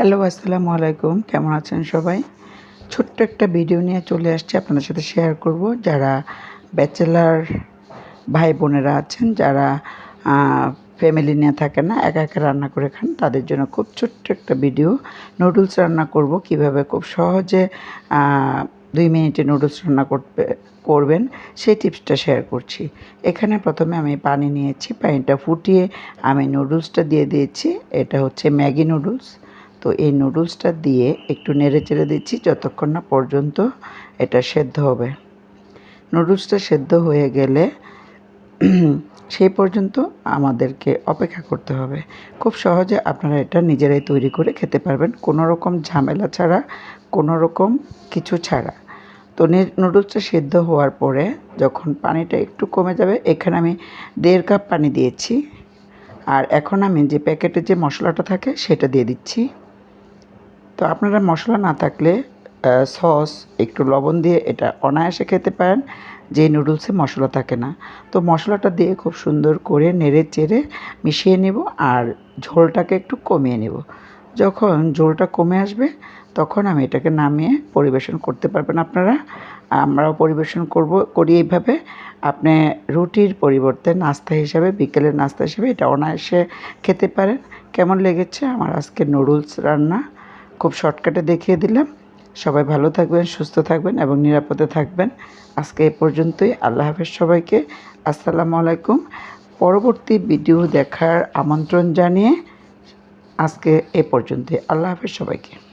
Hello, আসসালামু আলাইকুম। কেমন আছেন সবাই? ছোট্ট একটা ভিডিও নিয়ে চলে আসছি, আপনাদের সাথে শেয়ার করব। যারা ব্যাচেলার ভাই বোনেরা আছেন, যারা ফ্যামিলি নিয়ে থাকে না, একা একা রান্না করে খান, তাদের জন্য খুব ছোট্ট একটা ভিডিও। নুডলস রান্না করব, কীভাবে খুব সহজে দুই মিনিটে নুডলস রান্না করতে, করবেন, সেই টিপসটা শেয়ার করছি। এখানে প্রথমে আমি পানি নিয়েছি, পানিটা ফুটিয়ে আমি নুডলসটা দিয়ে দিয়েছি। এটা হচ্ছে ম্যাগি নুডলস তো এই নুডলসটা দিয়ে একটু নেড়ে চেড়ে দিচ্ছি যতক্ষণ না পর্যন্ত এটা সেদ্ধ হবে। নুডলসটা সেদ্ধ হয়ে গেলে সেই পর্যন্ত আমাদেরকে অপেক্ষা করতে হবে। খুব সহজে আপনারা এটা নিজেরাই তৈরি করে খেতে পারবেন। কোনো রকম ঝামেলা ছাড়া, কোনো রকম কিছু ছাড়া। তো নুডলসটা সেদ্ধ হওয়ার পরে যখন পানিটা একটু কমে যাবে, এখানে আমি দেড় কাপ পানি দিয়েছি। আর এখন আমি যে প্যাকেটে যে মশলাটা থাকে, সেটা দিয়ে দিচ্ছি। তো আপনারা মশলা না থাকলে সস, একটু লবণ দিয়ে এটা অনায়াসে খেতে পারেন। যে নুডলসে মশলা থাকে না। তো মশলাটা দিয়ে খুব সুন্দর করে নেড়ে চেড়ে মিশিয়ে নেব আর ঝোলটাকে একটু কমিয়ে নেব। যখন ঝোলটা কমে আসবে, তখন আমি এটাকে নামিয়ে পরিবেশন করতে পারবেন আপনারা। আমরাও পরিবেশন করব, করি এইভাবে। আপনি রুটির পরিবর্তে নাস্তা হিসাবে, বিকেলের নাস্তা হিসেবে এটা অনায়াসে খেতে পারেন। কেমন লেগেছে আমার আজকে নুডলস রান্না? খুব শর্টকাটে দেখিয়ে দিলাম। সবাই ভালো থাকবেন, সুস্থ থাকবেন এবং নিরাপদে থাকবেন। আজকে এ পর্যন্তই। আল্লাহ হাফেজ সবাইকে। আসসালামু আলাইকুম। পরবর্তী ভিডিও দেখার আমন্ত্রণ জানিয়ে আজকে এ পর্যন্তই। আল্লাহ হাফেজ সবাইকে।